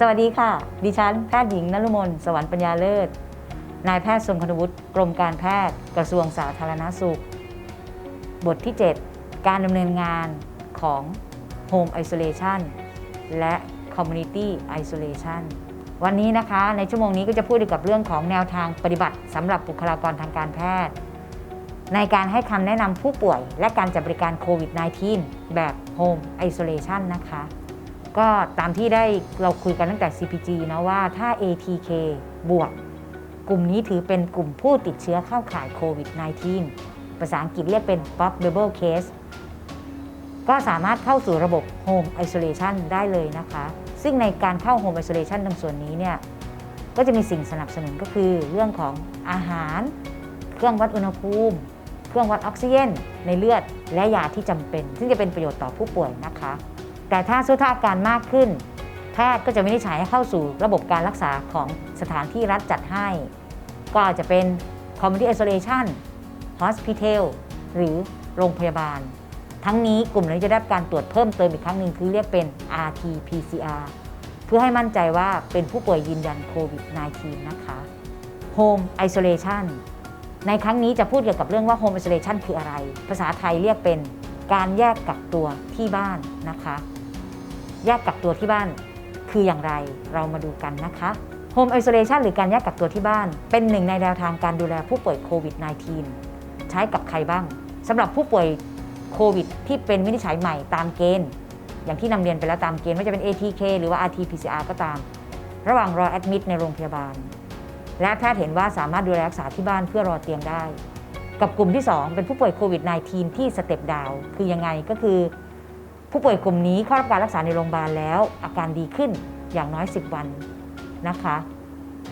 สวัสดีค่ะ ดิฉันแพทย์หญิงนฤมลสวรรค์ปัญญาเลิศ นายแพทย์ทรงคณวุฒิกรมการแพทย์กระทรวงสาธารณสุข บทที่ 7 การดำเนินงานของ Home Isolation และ Community Isolation วันนี้นะคะในชั่วโมงนี้ก็จะพูดเกี่ยวกับเรื่องของแนวทางปฏิบัติสำหรับบุคลากรทางการแพทย์ ในการให้คำแนะนำผู้ป่วย และการจัดบริการโควิด -19 แบบ Home Isolation นะคะ ก็ตามที่ได้เราคุยกันตั้งแต่ CPG นะว่าถ้า ATK บวก กลุ่มนี้ถือเป็นกลุ่มผู้ติดเชื้อเข้าข่ายโควิด -19 ภาษาอังกฤษเรียกเป็น probable case ก็สามารถเข้าสู่ระบบ Home Isolation ได้เลยนะคะ ซึ่งในการเข้า Home Isolation ตรงส่วนนี้เนี่ย ก็จะมีสิ่งสนับสนุนก็คือเรื่องของอาหาร เครื่องวัดอุณหภูมิ เครื่องวัดออกซิเจนในเลือด และยาที่จำเป็น ซึ่งจะเป็นประโยชน์ต่อผู้ป่วยนะคะ แต่ถ้าสู้ท่าอาการมากขึ้นแพทย์ก็จะวินิจฉัยให้เข้าสู่ระบบการรักษาของสถานที่รัฐจัดให้ ก็อาจจะเป็น Community Isolation Hospital หรือโรงพยาบาล ทั้งนี้กลุ่มนี้จะได้การตรวจเพิ่มเติมอีกครั้งหนึ่งคือเรียกเป็น RT-PCR เพื่อให้มั่นใจว่าเป็นผู้ป่วยยืนยันโควิด -19 นะคะ Home Isolation ในครั้งนี้จะพูดเกี่ยวกับเรื่องว่า Home Isolation คืออะไร ภาษาไทยเรียกเป็นการแยกกักตัวที่บ้านนะคะ แยกกักตัวที่บ้าน คืออย่างไรเรามาดูกันนะคะ Home Isolation หรือการแยกกักตัวที่บ้าน เป็นหนึ่งในแนวทางการดูแลผู้ป่วยโควิด -19 ใช้กับใครบ้างสำหรับผู้ป่วยโควิด ที่เป็นวินิจฉัยใหม่ตามเกณฑ์ อย่างที่นำเรียนไปแล้วตามเกณฑ์ไม่ว่าจะเป็น ATK หรือว่า RT-PCR ก็ตาม ระหว่างรอแอดมิดในโรงพยาบาล และแพทย์เห็นว่าสามารถดูแลรักษาที่บ้านเพื่อรอเตียงได้ กับกลุ่มที่ 2 เป็นผู้ป่วยโควิด -19 ที่สเต็ปดาวคือยังไงก็คือ ผู้ป่วยกลุ่มนี้เข้ารับการรักษาในโรงพยาบาลแล้ว อาการดีขึ้นอย่างน้อย 10 วันนะคะ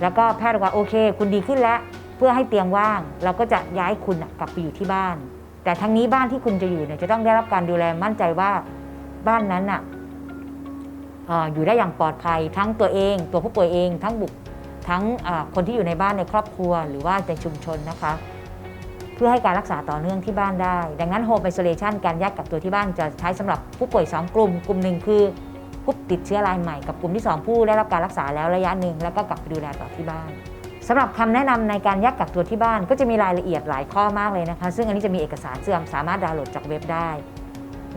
แล้วก็แพทย์บอกว่าโอเค คุณดีขึ้นแล้วเพื่อให้เตียงว่าง เราก็จะย้ายคุณกลับไปอยู่ที่บ้าน แต่ทั้งนี้บ้านที่คุณจะอยู่เนี่ยจะต้องได้รับการดูแลมั่นใจว่าบ้านนั้นน่ะอยู่ได้อย่างปลอดภัยทั้งตัวเอง ตัวผู้ป่วยเองทั้งบุคทั้งคนที่อยู่ในบ้านในครอบครัว หรือว่าในชุมชนนะคะ เพื่อให้การรักษาต่อเนื่องที่บ้านได้ ดังนั้น Home Isolation การแยกกักตัวที่บ้านจะใช้สำหรับผู้ป่วย 2 กลุ่ม กลุ่มหนึ่งคือผู้ติดเชื้อรายใหม่กับกลุ่มที่ 2 ผู้ได้รับการรักษาแล้วระยะหนึ่งแล้วก็กลับไปดูแลต่อที่บ้านสำหรับคำแนะนำในการแยกกักตัวที่บ้านก็จะมีรายละเอียดหลายข้อมากเลยนะคะ ซึ่งอันนี้จะมีเอกสารซึ่งสามารถดาวน์โหลดจากเว็บได้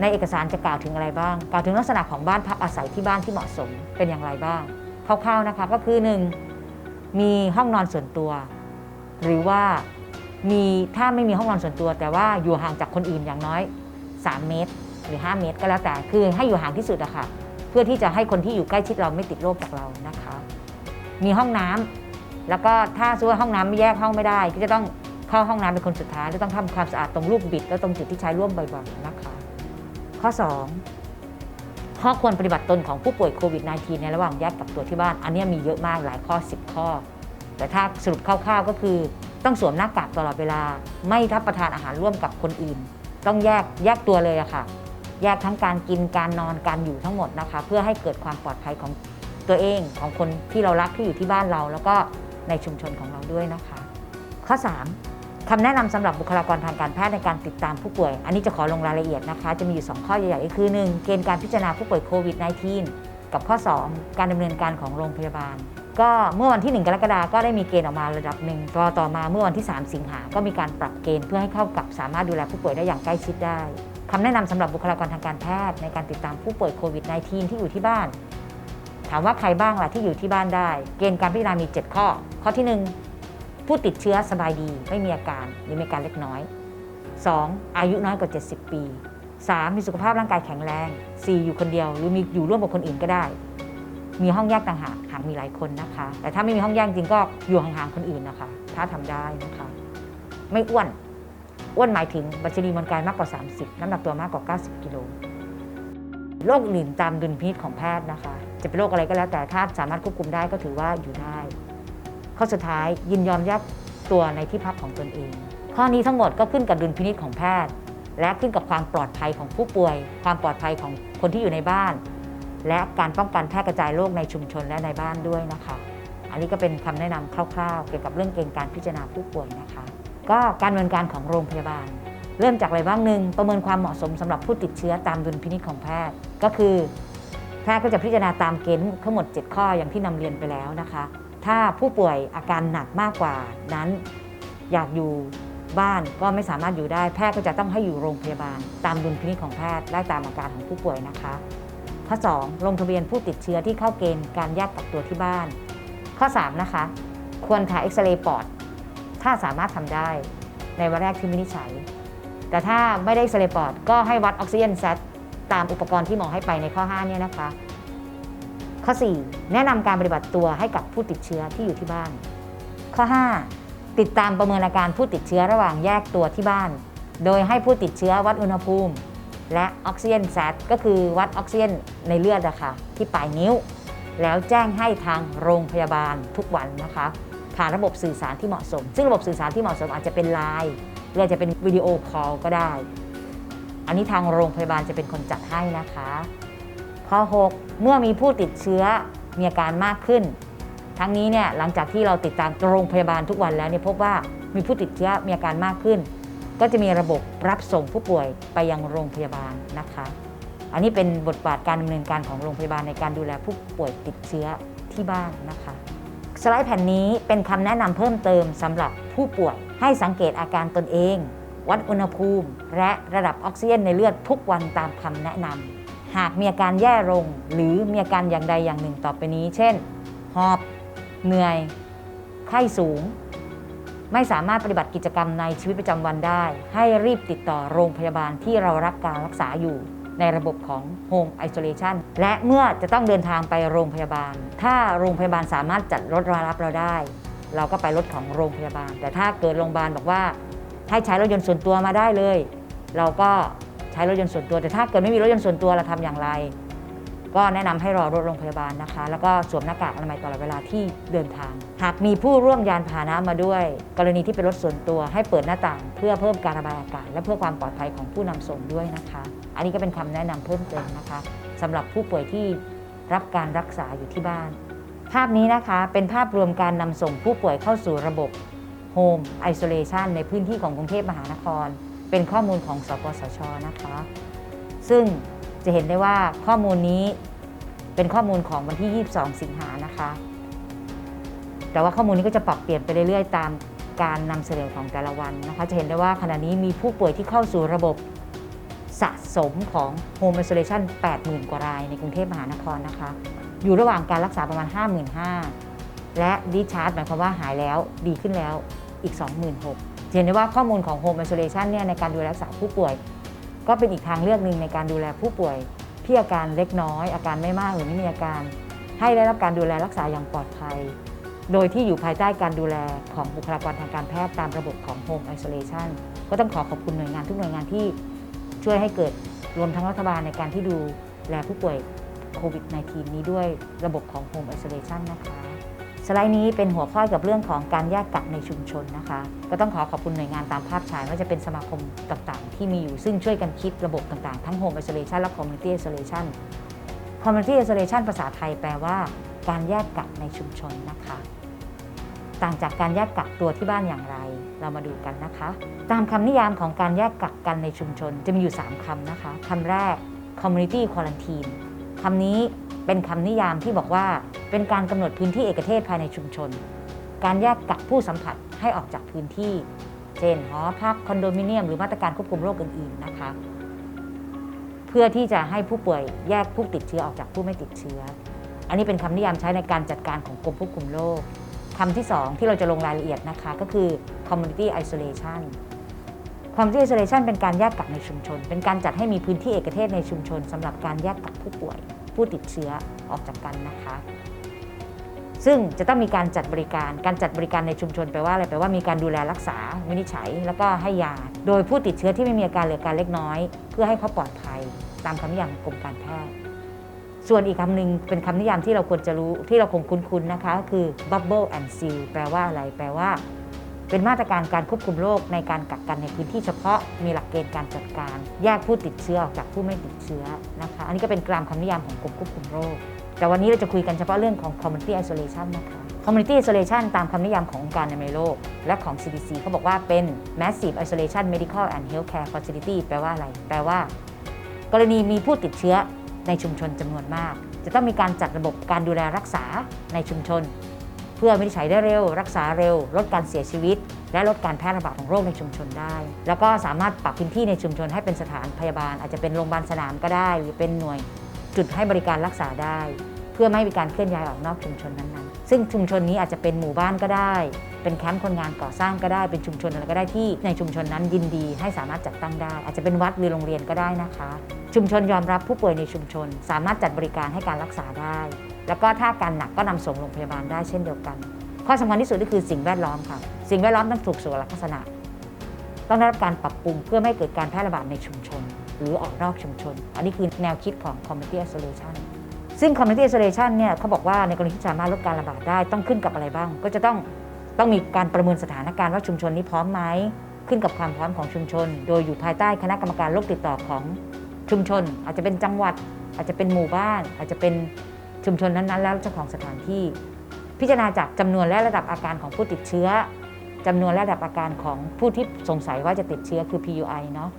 ในเอกสารจะกล่าวถึงอะไรบ้าง กล่าวถึงลักษณะของบ้านพักอาศัยที่บ้านที่เหมาะสมเป็นอย่างไรบ้างคร่าวๆนะคะก็คือ 1. มีห้องนอนส่วนตัว หรือว่า มีถ้าไม่มีห้องนอนส่วนตัว แต่ว่าอยู่ห่างจากคนอื่นอย่างน้อย 3 เมตร หรือ 5 เมตรก็แล้วแต่คือให้อยู่ห่างที่สุดอะค่ะเพื่อที่จะให้คนที่อยู่ใกล้ชิดเราไม่ติดโรคจากเรานะคะ มีห้องน้ำแล้วก็ถ้าสมมติว่าห้องน้ำไม่แยกห้องไม่ได้ ก็จะต้องเข้าห้องน้ำเป็นคนสุดท้ายจะต้องทำความสะอาดตรงลูกบิดและตรงจุดที่ใช้ร่วมบ่อยๆนะคะ ข้อ 2ข้อควรปฏิบัติตนของผู้ป่วยโควิด -19 ในระหว่างแยกกักตัวที่บ้าน อันนี้มีเยอะมากหลายข้อ 10 ข้อ แต่ถ้าสรุปคร่าวๆก็คือ ต้องสวมหน้ากากตลอดเวลา ไม่รับประทานอาหารร่วมกับคนอื่น ต้องแยกแยกตัวเลยอะค่ะ แยกทั้งการกินการนอนการอยู่ทั้งหมดนะคะ เพื่อให้เกิดความปลอดภัยของตัวเองของคนที่เรารักที่อยู่ที่บ้านเรา แล้วก็ในชุมชนของเราด้วยนะคะ ข้อ 3คำแนะนำสำหรับบุคลากรทางการแพทย์ในการติดตามผู้ป่วย อันนี้จะขอลงรายละเอียดนะคะ จะมีอยู่ 2 ข้อใหญ่ๆคือ 1. เกณฑ์การพิจารณาผู้ป่วยโควิด -19 กับข้อ 2 การดำเนินการของโรงพยาบาล ก็เมื่อวันที่ 1 กรกฎาคมก็ได้มีเกณฑ์ออกมาระดับหนึ่งต่อต่อมาเมื่อวันที่ 3 สิงหา ก็มีการปรับเกณฑ์เพื่อให้เข้ากับสามารถดูแลผู้ป่วยได้อย่างใกล้ชิดได้คำแนะนำสำหรับบุคลากรทางการแพทย์ในการติดตามผู้ป่วยโควิด -19 ที่อยู่ที่บ้าน ถามว่าใครบ้างล่ะที่อยู่ที่บ้านได้ เกณฑ์การพิจารณามี 7 ข้อ ข้อที่ 1 ผู้ติดเชื้อสบายดี ไม่มีอาการหรือมีอาการเล็กน้อย 2. อายุน้อยกว่า 70 ปี 3. มีสุขภาพร่างกายแข็งแรง 4. อยู่คนเดียว หรือมีอยู่ร่วมกับคนอื่นก็ได้ มีห้องแยกต่างหากหากมีหลายคนนะคะ แต่ถ้าไม่มีห้องแยกจริงก็อยู่ห่างๆคนอื่นนะคะ ถ้าทำได้นะคะ ไม่อ้วนอ้วนหมายถึงบัชนีมวลกายมากกว่า 30 น้ำหนักตัวมากกว่า 90 กิโลโรคอื่นตามดุลพินิจของแพทย์นะคะ จะเป็นโรคอะไรก็แล้วแต่ถ้าสามารถควบคุมได้ก็ถือว่าอยู่ได้ ข้อสุดท้ายยินยอมแยกตัวในที่พักของตนเอง ข้อนี้ทั้งหมดก็ขึ้นกับดุลพินิจของแพทย์ และขึ้นกับความปลอดภัยของผู้ป่วย ความปลอดภัยของคนที่อยู่ในบ้าน และการป้องกันแพร่กระจายโรคในชุมชนและในบ้านด้วยนะคะ อันนี้ก็เป็นคำแนะนำคร่าวๆ เกี่ยวกับเรื่องเกณฑ์การพิจารณาผู้ป่วยนะคะ ก็การดำเนินการของโรงพยาบาล เริ่มจากอะไรบ้างหนึ่งประเมินความเหมาะสมสำหรับผู้ติดเชื้อตามดุลพินิจของแพทย์ ก็คือแพทย์ก็จะพิจารณาตามเกณฑ์ทั้งหมด 7 ข้ออย่างที่นำเรียนไปแล้วนะคะ ถ้าผู้ป่วยอาการหนักมากกว่านั้นอยากอยู่บ้านก็ไม่สามารถอยู่ได้แพทย์ก็จะต้องให้อยู่โรงพยาบาล ตามดุลพินิจของแพทย์และตามอาการของผู้ป่วยนะคะ ข้อ 2 ลงทะเบียนผู้ติดเชื้อที่เข้าเกณฑ์การแยกกักตัวที่บ้าน ข้อ 3 นะคะ ควรถ่ายเอ็กซเรย์ปอด ถ้าสามารถทำได้ในวันแรกที่วินิจฉัย แต่ถ้าไม่ได้เอ็กซเรย์ปอด ก็ให้วัดออกซิเจนแซตตามอุปกรณ์ที่หมอให้ไปในข้อ 5 เนี่ยนะคะ ข้อ 4 แนะนำการปฏิบัติตัวให้กับผู้ติดเชื้อที่อยู่ที่บ้าน ข้อ 5 ติดตามประเมินอาการผู้ติดเชื้อระหว่างแยกตัวที่บ้าน โดยให้ผู้ติดเชื้อวัดอุณหภูมิ และออกซิเจนแซตก็คือวัดออกซิเจนในเลือดอะค่ะที่ปลายนิ้ว แล้วแจ้งให้ทางโรงพยาบาลทุกวันนะคะผ่านระบบสื่อสารที่เหมาะสม ซึ่งระบบสื่อสารที่เหมาะสมอาจจะเป็นไลน์หรืออาจจะเป็นวิดีโอคอลก็ได้ อันนี้ทางโรงพยาบาลจะเป็นคนจัดให้นะคะข้อ6เมื่อมีผู้ติดเชื้อมีอาการมากขึ้น ทั้งนี้เนี่ยหลังจากที่เราติดตามโรงพยาบาลทุกวันแล้วเนี่ยพบว่ามีผู้ติดเชื้อมีอาการมากขึ้น ก็จะมีระบบรับส่งผู้ป่วยไปยังโรงพยาบาลนะคะ อันนี้เป็นบทบาทการดำเนินการของโรงพยาบาลในการดูแลผู้ป่วยติดเชื้อที่บ้านนะคะ สไลด์แผ่นนี้เป็นคำแนะนำเพิ่มเติมสำหรับผู้ป่วย ให้สังเกตอาการตนเอง วัดอุณหภูมิ และระดับออกซิเจนในเลือดทุกวันตามคำแนะนำหากมีอาการแย่ลง หรือมีอาการอย่างใดอย่างหนึ่งต่อไปนี้ เช่น หอบ เหนื่อย ไข้สูง ไม่สามารถปฏิบัติกิจกรรมในชีวิตประจำวันได้ ให้รีบติดต่อโรงพยาบาลที่เรารับการรักษาอยู่ในระบบของ Home Isolation และเมื่อจะต้องเดินทางไปโรงพยาบาล ถ้าโรงพยาบาลสามารถจัดรถมารับเราได้ เราก็ไปรถของโรงพยาบาล แต่ถ้าเกิดโรงพยาบาลบอกว่า ให้ใช้รถยนต์ส่วนตัวมาได้เลย เราก็ใช้รถยนต์ส่วนตัว แต่ถ้าเกิดไม่มีรถยนต์ส่วนตัวเราทำอย่างไร ก็แนะนำให้รอรถโรงพยาบาลนะคะ แล้วก็สวมหน้ากากอนามัยตลอดเวลาที่เดินทาง หากมีผู้ร่วมยานพาหนะมาด้วย กรณีที่เป็นรถส่วนตัวให้เปิดหน้าต่าง เพื่อเพิ่มการระบายอากาศ และเพื่อความปลอดภัยของผู้นำส่งด้วยนะคะ อันนี้ก็เป็นคำแนะนำเพิ่มเติมนะคะสำหรับผู้ป่วยที่รับการรักษาอยู่ที่บ้าน ภาพนี้นะคะเป็นภาพรวมการนำส่งผู้ป่วยเข้าสู่ระบบ Home Isolation ในพื้นที่ของกรุงเทพมหานคร เป็นข้อมูลของสปสชนะคะ ซึ่ง จะเห็นได้ว่าข้อมูลนี้เป็นข้อมูลของวันที่ 22 สิงหานะคะ แต่ว่าข้อมูลนี้ก็จะปรับเปลี่ยนไปเรื่อยๆ ตามการนำเสนอของแต่ละวันนะคะ จะเห็นได้ว่าขณะนี้มีผู้ป่วยที่เข้าสู่ระบบสะสมของ Home Isolation 80,000 กว่ารายในกรุงเทพมหานครนะคะ อยู่ระหว่างการรักษาประมาณ 55,000 และดิชาร์จหมายความว่าหายแล้วดีขึ้นแล้วอีก 26,000เห็นได้ว่าข้อมูลของ Home Isolation เนี่ยในการดูแลรักษาผู้ป่วย ก็เป็นอีกทางเลือกหนึ่งในการดูแลผู้ป่วยที่อาการเล็กน้อย อาการไม่มากหรือไม่มีอาการ ให้ได้รับการดูแลรักษาอย่างปลอดภัย โดยที่อยู่ภายใต้การดูแลของบุคลากรทางการแพทย์ตามระบบของ Home Isolation ก็ต้องขอขอบคุณหน่วยงานทุกหน่วยงานที่ช่วยให้เกิดรวมทั้งรัฐบาลในการที่ดูแลผู้ป่วยโควิด -19 นี้ด้วยระบบของ Home Isolation นะคะ ไลด์นี้เป็นหัวข้อกับเรื่องของการแยกกักในชุมชนนะคะ ก็ต้องขอขอบคุณหน่วยงานตามภาพฉายว่าจะเป็นสมาคมต่างๆ ที่มีอยู่ซึ่งช่วยกันคิดระบบต่างๆ ทั้ง Home Isolation และ Community Isolation Community Isolation ภาษาไทยแปลว่า การแยกกักในชุมชนนะคะ ต่างจากการแยกกักตัวที่บ้านอย่างไร เรามาดูกันนะคะ ตามคำนิยามของการแยกกักกันในชุมชนจะมีอยู่ 3คำนะคะคำแรก community quarantine คำนี้ เป็นคำนิยามที่บอกว่าเป็นการกำหนดพื้นที่เอกเทศภายในชุมชน การแยกกักผู้สัมผัสให้ออกจากพื้นที่ เช่นหอพักคอนโดมิเนียม หรือมาตรการควบคุมโรคอื่นๆนะคะ เพื่อที่จะให้ผู้ป่วยแยกผู้ติดเชื้อออกจากผู้ไม่ติดเชื้อ อันนี้เป็นคำนิยามใช้ในการจัดการของกรมควบคุมโรคคำที่ 2 ที่เราจะลงรายละเอียดนะคะก็คือ community isolation community isolation เป็นการแยกกักในชุมชน เป็นการจัดให้มีพื้นที่เอกเทศในชุมชนสำหรับการแยกกักผู้ป่วย ผู้ติดเชื้อออกจากกันนะคะ ซึ่งจะต้องมีการจัดบริการการจัดบริการในชุมชนแปลว่าอะไรแปลว่ามีการดูแลรักษาวินิจฉัย แล้วก็ให้ยา โดยผู้ติดเชื้อที่ไม่มีอาการหรืออาการเล็กน้อย เพื่อให้เขาปลอดภัย ตามคำนิยามกรมการแพทย์ส่วนอีกคำหนึ่งเป็นคำนิยามที่เราควรจะรู้ที่เราคงคุ้นๆนะคะ คือ bubble and seal แปลว่าอะไร แปลว่า เป็นมาตรการการควบคุมโรคในการกักกันในพื้นที่เฉพาะมีหลักเกณฑ์การจัดการ แยกผู้ติดเชื้อออกจากผู้ไม่ติดเชื้อนะคะ อันนี้ก็เป็นกรามคำนิยามของกรมควบคุมโรค แต่วันนี้เราจะคุยกันเฉพาะเรื่องของ community isolation นะคะ community isolation ตามคำนิยามขององค์การอนามัยโลก และของ CDC เขาบอกว่าเป็น massive isolation medical and healthcare facility แปลว่าอะไร แปลว่า กรณีมีผู้ติดเชื้อในชุมชนจำนวนมาก จะต้องมีการจัดระบบการดูแลรักษาในชุมชน เพื่อวินิจฉัยได้เร็ว รักษาเร็ว ลดการเสียชีวิต และลดการแพร่ระบาดของโรคในชุมชนได้ แล้วก็สามารถปรับพื้นที่ในชุมชนให้เป็นสถานพยาบาล อาจจะเป็นโรงพยาบาลสนามก็ได้ หรือเป็นหน่วยจุดให้บริการรักษาได้ เพื่อไม่ให้มีการเคลื่อนย้ายออกนอกชุมชนนั้นๆ ซึ่งชุมชนนี้อาจจะเป็นหมู่บ้านก็ได้ เป็นแคมป์คนงานก่อสร้างก็ได้ เป็นชุมชนอะไรก็ได้ที่ในชุมชนนั้นยินดีให้สามารถจัดตั้งได้ อาจจะเป็นวัดหรือโรงเรียนก็ได้นะคะ ชุมชนยอมรับผู้ป่วยในชุมชน สามารถจัดบริการให้การรักษาได้แล้วก็ถ้าอาการหนักก็นำส่งโรงพยาบาลได้เช่นเดียวกัน ข้อสำคัญที่สุดก็คือสิ่งแวดล้อมค่ะ สิ่งแวดล้อมต้องถูกสุขลักษณะ ต้องได้รับการปรับปรุงเพื่อไม่เกิดการแพร่ระบาดในชุมชน หรือออกนอกชุมชน อันนี้คือแนวคิดของ community isolation ซึ่ง community isolation เนี่ยเขาบอกว่าในกรณีที่สามารถลดการระบาดได้ต้องขึ้นกับอะไรบ้าง ก็จะต้องต้องมีการประเมินสถานการณ์ว่าชุมชนนี้พร้อมไหมขึ้นกับความพร้อมของชุมชน โดยอยู่ภายใต้คณะกรรมการโรคติดต่อของชุมชน อาจจะเป็นจังหวัด อาจจะเป็นหมู่บ้าน อาจจะเป็น ชุมชนนั้นๆ แล้วเจ้าของสถานที่ พิจารณาจากจำนวนและระดับอาการของผู้ติดเชื้อจำนวนและระดับอาการของผู้ที่สงสัยว่าจะติดเชื้อคือ PUI เนาะ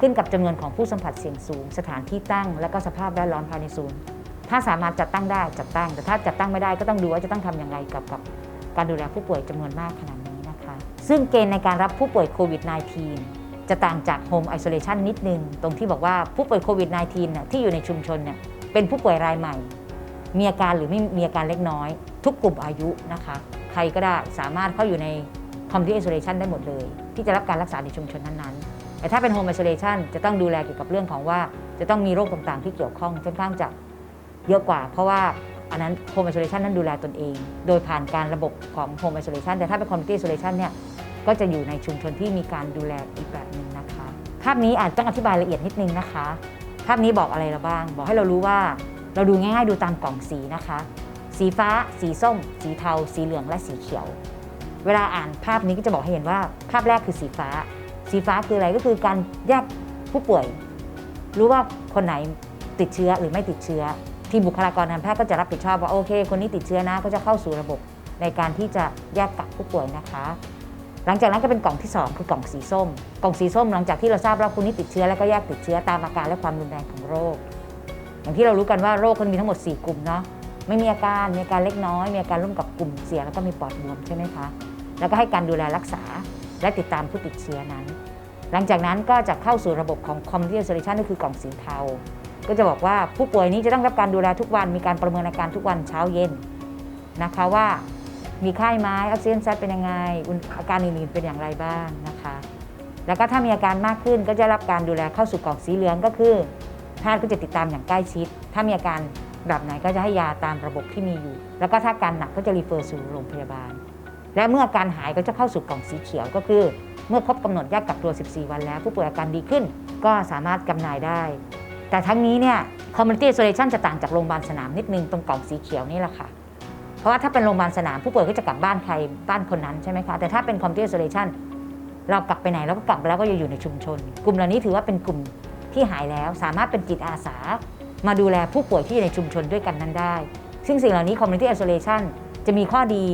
ขึ้นกับจำนวนของผู้สัมผัสเสี่ยงสูง สถานที่ตั้ง และก็สภาพแวดล้อมภายในศูนย์ถ้าสามารถจัดตั้งได้จัดตั้ง แต่ถ้าจัดตั้งไม่ได้ก็ต้องดูว่าจะต้องทำอย่างไรกับกับการดูแลผู้ป่วยจำนวนมากขนาดนี้นะคะ ซึ่งเกณฑ์ในการรับผู้ป่วยโควิด -19 จะต่างจากโฮมไอโซเลชันนิดนึง ตรงที่บอกว่าผู้ป่วยโควิด -19 ที่อยู่ในชุมชนเนี่ยเป็นผู้ป่วยรายใหม่ มีอาการหรือไม่มีอาการเล็กน้อย ทุกกลุ่มอายุนะคะใครก็ได้สามารถเข้าอยู่ใน community isolation ได้หมดเลย ที่จะรับการรักษาในชุมชนนั้นๆ แต่ถ้าเป็น home isolation จะต้องดูแลเกี่ยวกับเรื่องของว่า จะต้องมีโรคต่างๆ ที่เกี่ยวข้องค่อนข้างจะเยอะกว่า เพราะว่าอันนั้น home isolation นั้นดูแลตนเอง โดยผ่านการระบบของ home isolation แต่ถ้าเป็น community isolation เนี่ยก็จะอยู่ในชุมชนที่มีการดูแลอีกแบบหนึ่งนะคะ ภาพนี้อาจต้องอธิบายละเอียดนิดนึงนะคะ ภาพนี้บอกอะไรเราบ้าง บอกให้เรารู้ว่า เราดูง่ายๆดูตามกล่องสีนะคะ สีฟ้า สีส้ม สีเทา สีเหลืองและสีเขียว เวลาอ่านภาพนี้ก็จะบอกให้เห็นว่าภาพแรกคือสีฟ้า สีฟ้าคืออะไรก็คือการแยกผู้ป่วย รู้ว่าคนไหนติดเชื้อหรือไม่ติดเชื้อ ทีมบุคลากรทางแพทย์ก็จะรับผิดชอบว่าโอเค คนนี้ติดเชื้อนะก็จะเข้าสู่ระบบในการที่จะแยกกักผู้ป่วยนะคะ หลังจากนั้นก็เป็นกล่องที่ 2 คือกล่องสีส้ม กล่องสีส้มหลังจากที่เราทราบว่าคนนี้ติดเชื้อแล้วก็แยกติดเชื้อตามอาการและความรุนแรงของโรค อย่างที่เรารู้กันว่าโรคมันมีทั้งหมด 4 กลุ่มเนาะไม่มีอาการมีอาการเล็กน้อย มีอาการร่วมกับกลุ่มเสี่ยงแล้วก็มีปอดบวมใช่ไหมคะแล้วก็ให้การดูแลรักษาและติดตามผู้ติดเชื้อนั้น หลังจากนั้นก็จะเข้าสู่ระบบของ community isolation ก็คือกล่องสีเทา ก็จะบอกว่าผู้ป่วยนี้จะต้องรับการดูแลทุกวันมีการประเมินอาการทุกวันเช้าเย็นนะคะว่ามีไข้ไหมออกซิเจนซัดเป็นยังไงอุณอาการอื่นๆเป็นอย่างไรบ้างนะคะ แล้วก็ถ้ามีอาการมากขึ้นก็จะรับการดูแลเข้าสู่กล่องสีเหลืองก็คือ แพทย์ก็จะติดตามอย่างใกล้ชิด ถ้ามีอาการแบบไหนก็จะให้ยาตามระบบที่มีอยู่ แล้วก็ถ้าอาการหนักก็จะรีเฟอร์สู่โรงพยาบาล และเมื่ออาการหายก็จะเข้าสู่กล่องสีเขียวก็คือ เมื่อครบกำหนดแยกกักตัว 14 วันแล้ว ผู้ป่วยอาการดีขึ้น ก็สามารถกำหน่ายได้ แต่ทั้งนี้เนี่ย community isolation จะต่างจากโรงพยาบาลสนามนิดนึงตรงกล่องสีเขียวนี่แหละค่ะเพราะว่าถ้าเป็นโรงพยาบาลสนามผู้ป่วยก็จะกลับบ้านใครบ้านคนนั้นใช่ไหมคะแต่ถ้าเป็น community isolation เรากลับไปไหนเราก็กลับไปแล้วก็จะอยู่ในชุมชน กลุ่มเหล่านี้ถือว่าเป็นกลุ่ม ที่หายแล้วสามารถเป็นจิตอาสา มาดูแลผู้ป่วยที่อยู่ในชุมชนด้วยกันนั้นได้ ซึ่งสิ่งเหล่านี้ community isolation จะมีข้อดี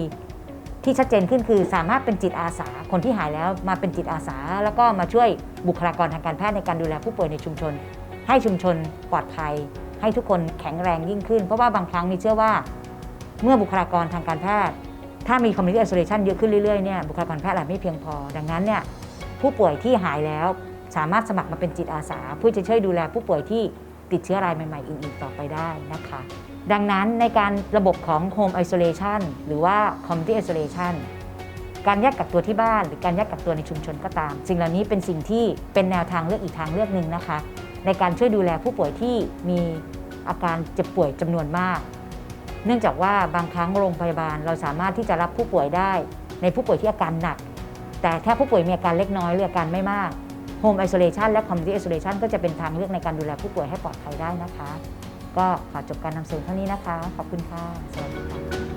ที่ชัดเจนขึ้นคือสามารถเป็นจิตอาสา คนที่หายแล้วมาเป็นจิตอาสา แล้วก็มาช่วยบุคลากรทางการแพทย์ในการดูแลผู้ป่วยในชุมชน ให้ชุมชนปลอดภัย ให้ทุกคนแข็งแรงยิ่งขึ้น เพราะว่าบางครั้งนี่เชื่อว่า เมื่อบุคลากรทางการแพทย์ ถ้ามี community isolation เยอะขึ้นเรื่อยๆเนี่ยบุคลากรแพทย์อาจไม่เพียงพอ ดังนั้นเนี่ยผู้ป่วยที่หายแล้ว สามารถสมัครมาเป็นจิตอาสาเพื่อจะช่วยดูแลผู้ป่วยที่ติดเชื้อรายใหม่ๆอื่นๆต่อไปได้นะคะ ดังนั้นในการระบบของ home isolation หรือว่า community isolation การแยกกักตัวที่บ้าน หรือการแยกกักตัวในชุมชนก็ตาม สิ่งเหล่านี้เป็นสิ่งที่เป็นแนวทางเลือกอีกทางเลือกหนึ่งนะคะ ในการช่วยดูแลผู้ป่วยที่มีอาการเจ็บป่วยจำนวนมาก เนื่องจากว่าบางครั้งโรงพยาบาลเราสามารถที่จะรับผู้ป่วยได้ ในผู้ป่วยที่อาการหนัก แต่ถ้าผู้ป่วยมีอาการเล็กน้อยหรืออาการไม่มาก โฮมไอโซเลชันและคอมมูนิตี้ไอโซเลชันก็จะเป็นทางเลือกในการดูแลผู้ป่วยให้ปลอดภัยได้นะคะ ก็ขอจบการนำเสนอเท่านี้นะคะ ขอบคุณค่ะ สวัสดีค่ะ